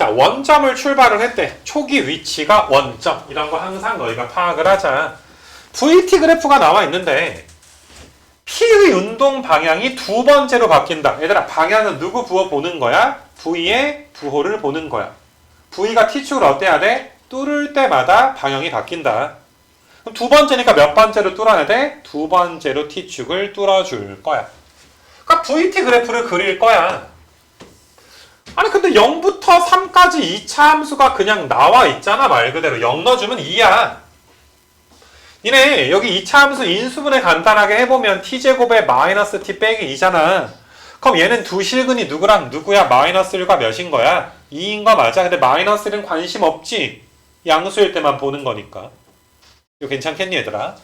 자, 원점을 출발을 했대. 초기 위치가 원점. 이런 거 항상 너희가 파악을 하자. VT 그래프가 나와 있는데 P의 운동 방향이 두 번째로 바뀐다. 얘들아, 방향은 누구 부호 보는 거야? V의 부호를 보는 거야. V가 T축을 어때야 돼? 뚫을 때마다 방향이 바뀐다. 그럼 두 번째니까 몇 번째로 뚫어야 돼? 두 번째로 T축을 뚫어줄 거야. 그러니까 VT 그래프를 그릴 거야. 아니 근데 0 부터 3까지 2차 함수가 그냥 나와 있잖아 말 그대로. 0 넣어주면 2야 니네 여기 2차 함수 인수분해 간단하게 해보면 t제곱에 마이너스 t 빼기 2잖아. 그럼 얘는 두 실근이 누구랑 누구야? 마이너스 1과 몇인 거야? 2인 거 맞아? 근데 마이너스 1은 관심 없지. 양수일 때만 보는 거니까. 이거 괜찮겠니 얘들아?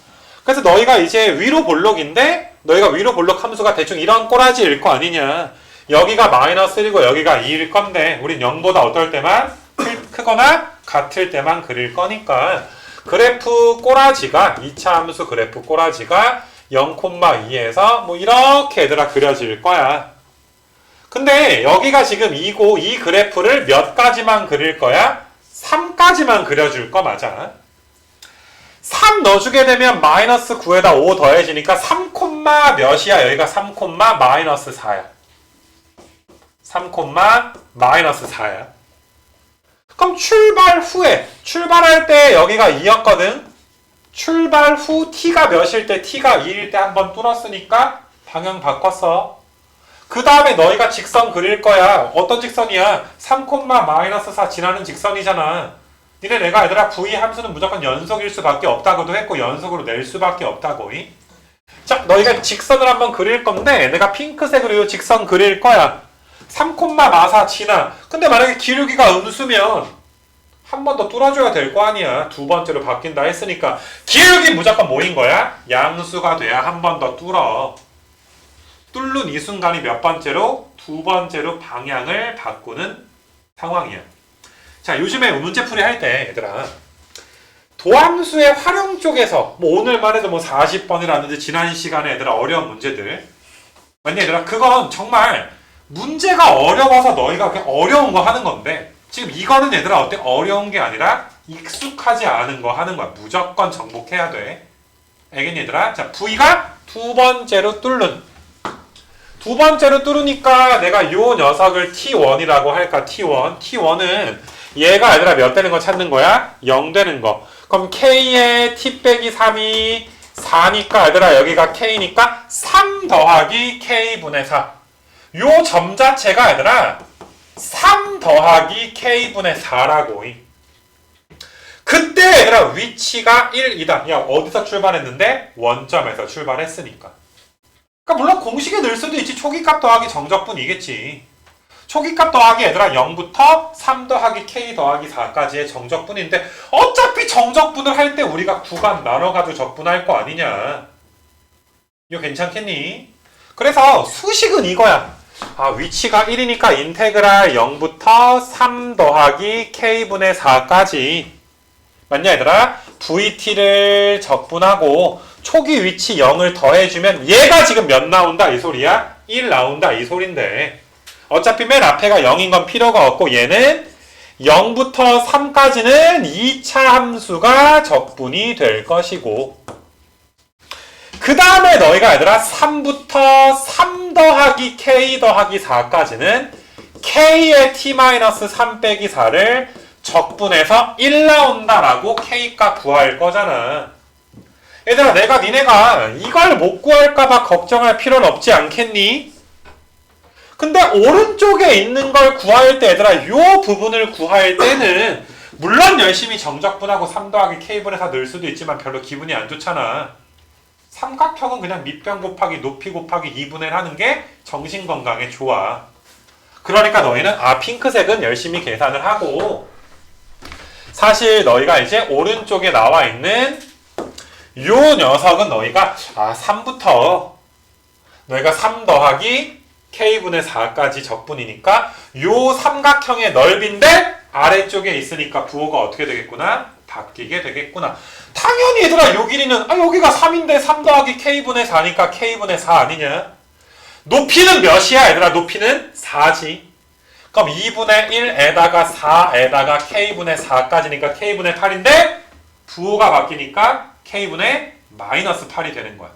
그래서 너희가 이제 위로 볼록인데 너희가 위로 볼록 함수가 대충 이런 꼬라지일 거 아니냐 여기가 마이너스 1이고 여기가 2일 건데 우린 0보다 어떨 때만 크- 크거나 같을 때만 그릴 거니까 그래프 꼬라지가 2차 함수 그래프 꼬라지가 0,2에서 뭐 이렇게 얘들아 그려질 거야. 근데 여기가 지금 2고 이 그래프를 몇 가지만 그릴 거야? 3까지만 그려줄 거 맞아. 3 넣어주게 되면 마이너스 9에다 5 더해지니까 3, 몇이야? 여기가 3, 마이너스 4야. 3, 마이너스 4야. 그럼 출발 후에 출발할 때 여기가 2였거든. 출발 후 t가 몇일 때 t가 2일 때 한번 뚫었으니까 방향 바꿨어. 그 다음에 너희가 직선 그릴 거야. 어떤 직선이야? 3, 마이너스 4 지나는 직선이잖아. 니네 내가 얘들아 v 함수는 무조건 연속일 수밖에 없다고도 했고 연속으로 낼 수밖에 없다고. 이? 자, 너희가 직선을 한번 그릴 건데 내가 핑크색으로 이 직선 그릴 거야. 3콤마 지나. 근데 만약에 기울기가 음수면 한 번 더 뚫어줘야 될 거 아니야. 두 번째로 바뀐다 했으니까 기울기 무조건 뭐인 거야? 양수가 돼야 한 번 더 뚫어. 뚫는 이 순간이 몇 번째로? 두 번째로 방향을 바꾸는 상황이야. 자, 요즘에 문제풀이 할 때 얘들아 도함수의 활용 쪽에서 뭐 오늘만 해도 뭐 40번이라든지 지난 시간에 얘들아 어려운 문제들 맞니 얘들아 그건 정말 문제가 어려워서 너희가 그렇게 어려운 거 하는 건데 지금 이거는 얘들아 어때? 어려운 게 아니라 익숙하지 않은 거 하는 거야. 무조건 정복해야 돼. 알겠니 얘들아? 자 V가 두 번째로 뚫는. 두 번째로 뚫으니까 내가 요 녀석을 T1이라고 할까? T1. T1은 얘가 얘들아 몇 되는 거 찾는 거야? 0 되는 거. 그럼 K의 T 빼기 3이 4니까 얘들아 여기가 K니까 3 더하기 K분의 4 요 점 자체가 얘들아 3 더하기 k분의 4라고. 그때 얘들아 위치가 1이다. 야 어디서 출발했는데? 원점에서 출발했으니까. 그러니까 물론 공식에 넣을 수도 있지. 초기값 더하기 정적분이겠지. 초기값 더하기 얘들아 0부터 3 더하기 k 더하기 4까지의 정적분인데 어차피 정적분을 할 때 우리가 구간 나눠가지고 적분할 거 아니냐. 이거 괜찮겠니? 그래서 수식은 이거야 아, 위치가 1이니까 인테그랄 0부터 3 더하기 k분의 4까지 맞냐 얘들아? vt를 적분하고 초기 위치 0을 더해주면 얘가 지금 몇 나온다 이 소리야? 1 나온다 이 소린데 어차피 맨 앞에가 0인 건 필요가 없고 얘는 0부터 3까지는 2차 함수가 적분이 될 것이고 그 다음에 너희가 얘들아 3부터 3 더하기 k 더하기 4까지는 k의 t-3 빼기 4를 적분해서 1 나온다라고 k값 구할 거잖아. 얘들아 내가 니네가 이걸 못 구할까봐 걱정할 필요는 없지 않겠니? 근데 오른쪽에 있는 걸 구할 때 얘들아 요 부분을 구할 때는 물론 열심히 정적분하고 3 더하기 k분의 4 넣을 수도 있지만 별로 기분이 안 좋잖아. 삼각형은 그냥 밑변 곱하기 높이 곱하기 2분의 하는 게 정신 건강에 좋아. 그러니까 너희는 아 핑크색은 열심히 계산을 하고 사실 너희가 이제 오른쪽에 나와 있는 요 녀석은 너희가 아 3부터 너희가 3 더하기 k분의 4까지 적분이니까 요 삼각형의 넓이인데 아래쪽에 있으니까 부호가 어떻게 되겠구나? 바뀌게 되겠구나. 당연히 얘들아 요 길이는 아 여기가 3인데 3 더하기 k분의 4니까 k분의 4 아니냐? 높이는 몇이야 얘들아? 높이는 4지. 그럼 2분의 1에다가 4에다가 k분의 4까지니까 k분의 8인데 부호가 바뀌니까 k분의 마이너스 8이 되는 거야.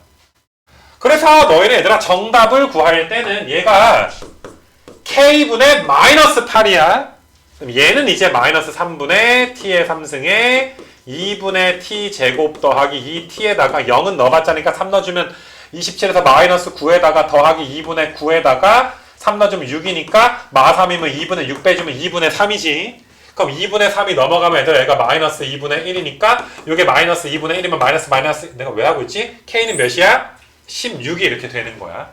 그래서 너희는 얘들아 정답을 구할 때는 얘가 k분의 마이너스 8이야. 그럼 얘는 이제 마이너스 3분의 t의 3승에 2분의 t 제곱 더하기 2t에다가 0은 넣어봤자니까 3 넣어주면 27에서 마이너스 9에다가 더하기 2분의 9에다가 3 넣어주면 6이니까 마 3이면 2분의 6 빼주면 2분의 3이지. 그럼 2분의 3이 넘어가면 얘들 얘가 마이너스 2분의 1이니까 이게 마이너스 2분의 1이면 마이너스 마이너스 내가 왜 하고 있지? k는 몇이야? 16이 이렇게 되는 거야.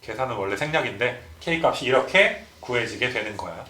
계산은 원래 생략인데 k 값이 이렇게 구해지게 되는 거야.